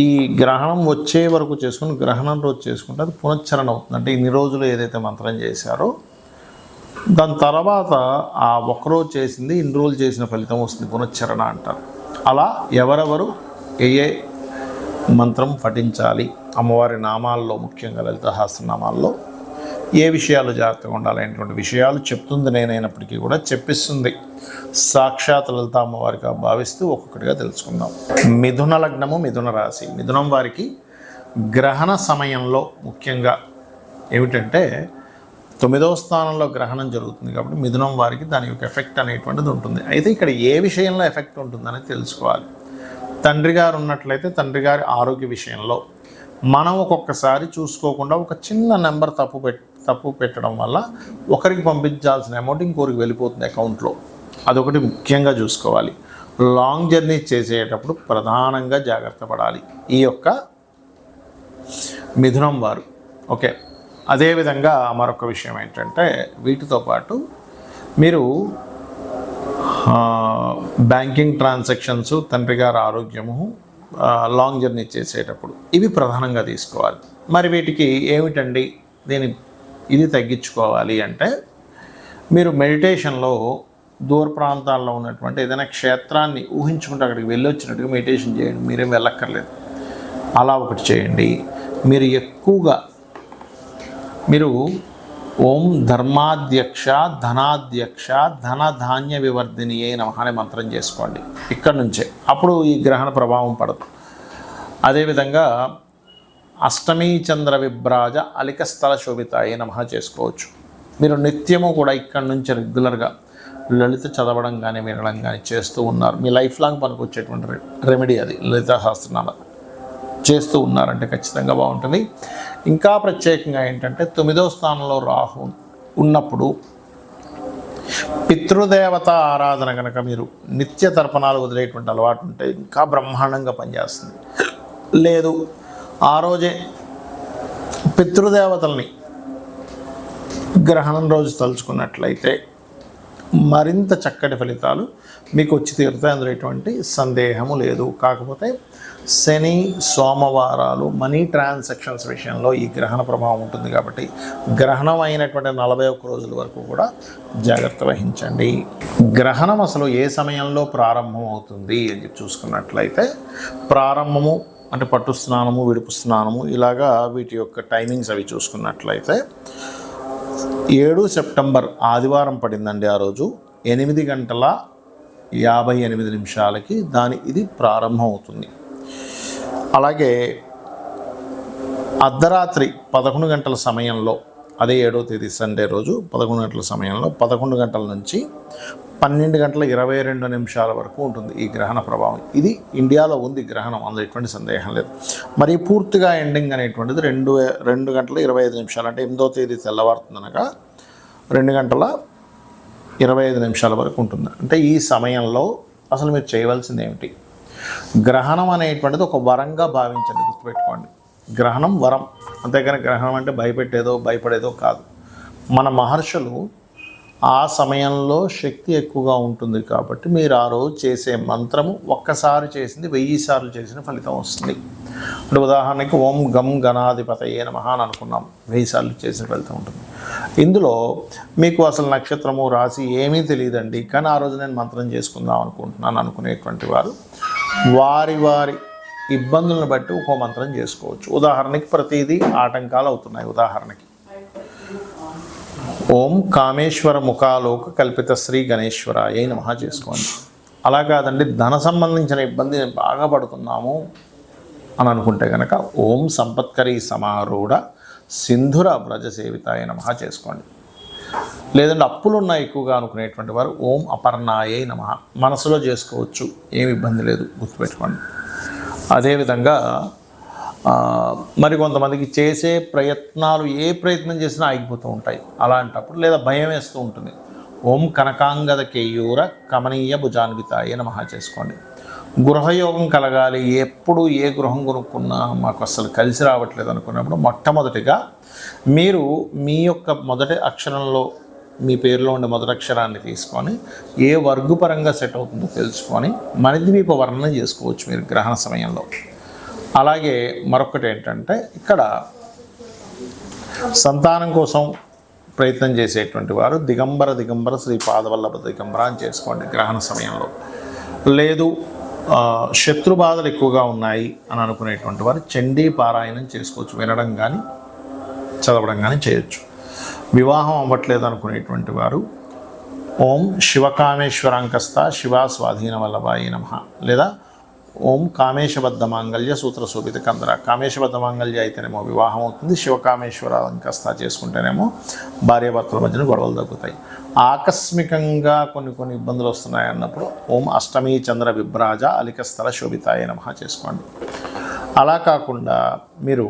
ఈ గ్రహణం వచ్చే వరకు చేసుకుని గ్రహణం రోజు చేసుకుంటే అది పునశ్చరణ అవుతుంది. అంటే ఇన్ని రోజులు ఏదైతే మంత్రం చేశారో దాని తర్వాత ఆ ఒకరోజు చేసింది ఇన్ని రోజులు చేసిన ఫలితం వస్తుంది పునశ్చరణ అంటారు. అలా ఎవరెవరు ఏ ఏ మంత్రం పఠించాలి అమ్మవారి నామాల్లో ముఖ్యంగా లలిత సహస్రనామాల్లో ఏ విషయాలు జాగ్రత్తగా ఉండాలనేటువంటి విషయాలు చెప్తుంది నేనైనప్పటికీ కూడా చెప్పిస్తుంది. సాక్షాత్ లలిత అమ్మవారిగా భావిస్తూ ఒక్కొక్కటిగా తెలుసుకుందాం. మిథున లగ్నము మిథున రాశి. మిథునం వారికి గ్రహణ సమయంలో ముఖ్యంగా ఏమిటంటే తొమ్మిదవ స్థానంలో గ్రహణం జరుగుతుంది కాబట్టి మిథునం వారికి దాని యొక్క ఎఫెక్ట్ అనేటువంటిది ఉంటుంది. అయితే ఇక్కడ ఏ విషయంలో ఎఫెక్ట్ ఉంటుందని తెలుసుకోవాలి. తండ్రి గారు ఉన్నట్లయితే తండ్రి గారి ఆరోగ్య విషయంలో మనం ఒక్కొక్కసారి చూసుకోకుండా ఒక చిన్న నెంబర్ తప్పు పెట్టి తప్పు పెట్టడం వల్ల ఒకరికి పంపించాల్సిన అమౌంట్ ఇంకోరికి వెళ్ళిపోతుంది అకౌంట్లో అదొకటి ముఖ్యంగా చూసుకోవాలి. లాంగ్ జర్నీ చేసేటప్పుడు ప్రధానంగా జాగ్రత్త పడాలి. ఈ యొక్క మిథునం వారు. ఓకే. అదేవిధంగా మరొక విషయం ఏంటంటే వీటితో పాటు మీరు బ్యాంకింగ్ ట్రాన్సాక్షన్స్ తండ్రి గారి ఆరోగ్యము లాంగ్ జర్నీ చేసేటప్పుడు ఇవి ప్రధానంగా తీసుకోవాలి. మరి వీటికి ఏమిటండి? దీని ఇది తగ్గించుకోవాలి అంటే మీరు మెడిటేషన్లో దూర ప్రాంతాల్లో ఉన్నటువంటి ఏదైనా క్షేత్రాన్ని ఊహించుకుంటే అక్కడికి వెళ్ళొచ్చినట్టుగా మెడిటేషన్ చేయండి. మీరేం వెళ్ళక్కర్లేదు. అలా ఒకటి చేయండి. మీరు ఎక్కువగా మీరు ఓం ధర్మాధ్యక్ష ధనాధ్యక్ష ధన ధాన్య వివర్ధిని ఏ నమః మంత్రం చేసుకోండి. ఇక్కడ నుంచే. అప్పుడు ఈ గ్రహణ ప్రభావం పడదు. అదేవిధంగా అష్టమీ చంద్ర విభ్రాజ అలిక స్థల శోభిత ఏ చేసుకోవచ్చు. మీరు నిత్యము కూడా ఇక్కడి నుంచి రెగ్యులర్గా లలిత చదవడం కానీ వినడం కానీ చేస్తూ ఉన్నారు. మీ లైఫ్ లాంగ్ పనికి వచ్చేటువంటి రె- రెమెడీ అది లలిత సహస్రనామ. చేస్తూ ఉన్నారంటే ఖచ్చితంగా బాగుంటుంది. ఇంకా ప్రత్యేకంగా ఏంటంటే తొమ్మిదో స్థానంలో రాహు ఉన్నప్పుడు పితృదేవత ఆరాధన కనుక మీరు నిత్య తర్పణాలు వదిలేటువంటి అలవాటు ఉంటే ఇంకా బ్రహ్మాండంగా పనిచేస్తుంది. లేదు ఆ రోజే పితృదేవతల్ని గ్రహణం రోజు తలుచుకున్నట్లయితే మరింత చక్కటి ఫలితాలు మీకు వచ్చి తీరుతాయి. అందులో ఎటువంటి సందేహము లేదు. కాకపోతే శని సోమవారాలు మనీ ట్రాన్సాక్షన్స్ విషయంలో ఈ గ్రహణ ప్రభావం ఉంటుంది కాబట్టి గ్రహణం అయినటువంటి నలభై ఒక్క రోజుల వరకు కూడా జాగ్రత్త వహించండి. గ్రహణం అసలు ఏ సమయంలో ప్రారంభం అవుతుంది అని చూసుకున్నట్లయితే ప్రారంభము అంటే పట్టు స్నానము విడుపు స్నానము ఇలాగా వీటి యొక్క టైమింగ్స్ అవి చూసుకున్నట్లయితే ఏడు సెప్టెంబర్ ఆదివారం పడిందండి ఆ రోజు. ఎనిమిది గంటల యాభై ఎనిమిది నిమిషాలకి దాని ఇది ప్రారంభం అవుతుంది అలాగే అర్ధరాత్రి పదకొండు గంటల సమయంలో అదే ఏడో తేదీ సండే రోజు పదకొండు గంటల సమయంలో పదకొండు గంటల నుంచి పన్నెండు గంటల ఇరవై రెండు నిమిషాల వరకు ఉంటుంది ఈ గ్రహణ ప్రభావం. ఇది ఇండియాలో ఉంది గ్రహణం అందులో ఎటువంటి సందేహం లేదు. మరి పూర్తిగా ఎండింగ్ అనేటువంటిది రెండు రెండు గంటల ఇరవై ఐదు నిమిషాలు అంటే ఎనిమిదో తేదీ తెల్లవారుతుందనగా రెండు గంటల ఇరవై ఐదు నిమిషాల వరకు ఉంటుంది. అంటే ఈ సమయంలో అసలు మీరు చేయవలసింది ఏమిటి? గ్రహణం అనేటువంటిది ఒక వరంగా భావించండి గుర్తుపెట్టుకోండి. గ్రహణం వరం. అంతేగాని గ్రహణం అంటే భయపెట్టేదో భయపడేదో కాదు. మన మహర్షులు ఆ సమయంలో శక్తి ఎక్కువగా ఉంటుంది కాబట్టి మీరు ఆ రోజు చేసే మంత్రము ఒక్కసారి చేసింది వెయ్యి సార్లు చేసిన ఫలితం వస్తుంది. అంటే ఉదాహరణకి ఓం గం గణాధిపతయే నమః అని అనుకున్నాం. వెయ్యి సార్లు చేసిన ఫలితం ఉంటుంది. ఇందులో మీకు అసలు నక్షత్రము రాశి ఏమీ తెలియదండి. కానీ ఆ రోజు నేను మంత్రం చేసుకుందాం అనుకుంటున్నాను అనుకునేటువంటి వారు వారి వారి ఇబ్బందులను బట్టి ఒక్కో మంత్రం చేసుకోవచ్చు. ఉదాహరణకి ప్రతిదీ ఆటంకాలు అవుతున్నాయి. ఉదాహరణకి ఓం కామేశ్వర ముఖాలోక కల్పిత శ్రీ గణేశ్వరాయ నమః చేసుకోండి. అలా కాదండి ధన సంబంధించిన ఇబ్బంది బాగా పడుతున్నాము అని అనుకుంటే కనుక ఓం సంపత్కరీ సమారూఢ సింధుర వ్రజ సేవితాయ నమః చేసుకోండి. లేదంటే అప్పులు ఉన్నాయి ఎక్కువగా అనుకునేటువంటి వారు ఓం అపర్ణాయే నమ. మనసులో చేసుకోవచ్చు. ఏమి ఇబ్బంది లేదు. గుర్తుపెట్టుకోండి. అదేవిధంగా మరికొంతమందికి చేసే ప్రయత్నాలు ఏ ప్రయత్నం చేసినా ఆగిపోతూ ఉంటాయి. అలాంటప్పుడు లేదా భయం వేస్తూ ఉంటుంది. ఓం కనకాంగద కేయూర కమనీయ భుజాన్వితాయ మహా చేసుకోండి. గృహయోగం కలగాలి. ఎప్పుడు ఏ గృహం కొనుక్కున్నా మాకు అసలు కలిసి రావట్లేదు అనుకున్నప్పుడు మొట్టమొదటిగా మీరు మీ యొక్క మొదటి అక్షరంలో మీ పేరులో ఉండే మొదటక్షరాన్ని తీసుకొని ఏ వర్గు పరంగా సెట్ అవుతుందో తెలుసుకొని మణిద్వీప వర్ణన చేసుకోవచ్చు మీరు గ్రహణ సమయంలో. అలాగే మరొకటి ఏంటంటే ఇక్కడ సంతానం కోసం ప్రయత్నం చేసేటువంటి వారు దిగంబర దిగంబర శ్రీ పాదవల్లభ దిగంబర అని చేసుకోండి గ్రహణ సమయంలో. లేదు శత్రు బాధలు ఎక్కువగా ఉన్నాయి అని అనుకునేటువంటి వారు చండీ పారాయణం చేసుకోవచ్చు వినడం కానీ చదవడం కానీ చేయొచ్చు. వివాహం అవ్వట్లేదు అనుకునేటువంటి వారు ఓం శివకామేశ్వరాంకస్త శివ స్వాధీన వల్లభాయి నమ. లేదా ఓం కామేశబద్ధ మాంగళ్య సూత్ర శోభిత కందర. కామేశబద్ధ మాంగళ్య అయితేనేమో వివాహం అవుతుంది శివకామేశ్వర అంకస్త చేసుకుంటేనేమో భార్యాభర్తల మధ్యన గొడవలు తగ్గుతాయి. ఆకస్మికంగా కొన్ని కొన్ని ఇబ్బందులు వస్తున్నాయి అన్నప్పుడు ఓం అష్టమి చంద్ర విభ్రాజ అలికస్థల శోభితాయ నమ చేసుకోండి. అలా కాకుండా మీరు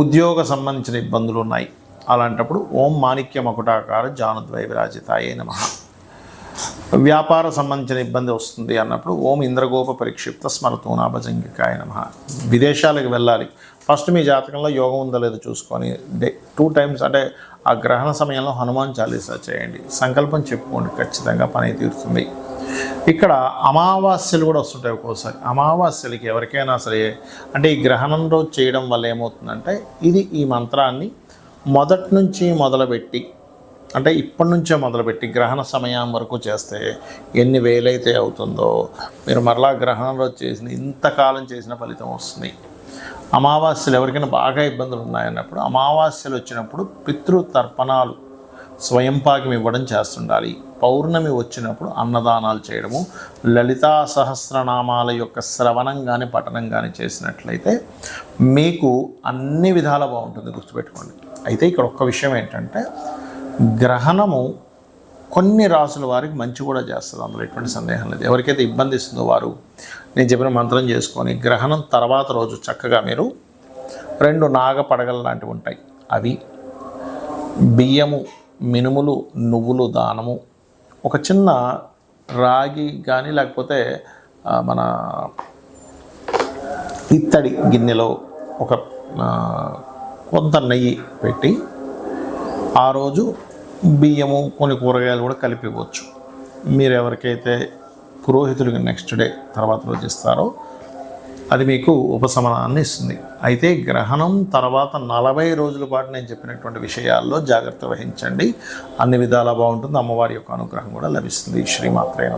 ఉద్యోగ సంబంధించిన ఇబ్బందులు ఉన్నాయి. అలాంటప్పుడు ఓం మాణిక్య మకుటాకార జానుద్వయ విరాజితాయే నమ. వ్యాపార సంబంధించిన ఇబ్బంది వస్తుంది అన్నప్పుడు ఓం ఇంద్రగోప పరిక్షిప్త స్మరతూనా భజంగికాయ నమ. విదేశాలకు వెళ్ళాలి. ఫస్ట్ మీ జాతకంలో యోగం ఉందో లేదో చూసుకొని డే టూ టైమ్స్ అంటే ఆ గ్రహణ సమయంలో హనుమాన్ చాలీసా చేయండి. సంకల్పం చెప్పుకోండి. ఖచ్చితంగా పని తీరుతుంది. ఇక్కడ అమావాస్యలు కూడా వస్తుంటాయి ఒక్కోసారి. అమావాస్యలకి ఎవరికైనా సరే అంటే ఈ గ్రహణం రోజు చేయడం వల్ల ఏమవుతుందంటే ఇది ఈ మంత్రాన్ని మొదటి నుంచి మొదలుపెట్టి అంటే ఇప్పటి నుంచే మొదలుపెట్టి గ్రహణ సమయం వరకు చేస్తే ఎన్ని వేలైతే అవుతుందో మీరు మరలా గ్రహణం రోజు చేసిన ఇంతకాలం చేసిన ఫలితం వస్తుంది. అమావాస్యలు ఎవరికైనా బాగా ఇబ్బందులు ఉన్నాయన్నప్పుడు అమావాస్యలు వచ్చినప్పుడు పితృతర్పణాలు తర్పణాలు స్వయం పాకం ఇవ్వడం చేస్తుండాలి. పౌర్ణమి వచ్చినప్పుడు అన్నదానాలు చేయడము లలితా సహస్రనామాల యొక్క శ్రవణం కానీ పఠనం కానీ చేసినట్లయితే మీకు అన్ని విధాల బాగుంటుంది గుర్తుపెట్టుకోండి. అయితే ఇక్కడ ఒక్క విషయం ఏంటంటే గ్రహణము కొన్ని రాసుల వారికి మంచి కూడా చేస్తుంది. అందులో ఎటువంటి సందేహం లేదు. ఎవరికైతే ఇబ్బంది ఇస్తుందో వారు నేను చెప్పిన మంత్రం చేసుకొని గ్రహణం తర్వాత రోజు చక్కగా మీరు రెండు నాగ పడగలు లాంటివి ఉంటాయి. అవి బియ్యము మినుములు నువ్వులు దానము. ఒక చిన్న రాగి కానీ లేకపోతే మన ఇత్తడి గిన్నెలో ఒక కొంత నెయ్యి పెట్టి ఆ రోజు బియ్యము కొన్ని కూరగాయలు కూడా కలిపివచ్చు మీరు ఎవరికైతే పురోహితుడికి నెక్స్ట్ డే తర్వాత రోజు ఇస్తారో అది మీకు ఉపశమనాన్ని ఇస్తుంది. అయితే గ్రహణం తర్వాత నలభై రోజుల పాటు నేను చెప్పినటువంటి విషయాల్లో జాగ్రత్త వహించండి. అన్ని విధాలా బాగుంటుంది. అమ్మవారి యొక్క అనుగ్రహం కూడా లభిస్తుంది. శ్రీమాత్రే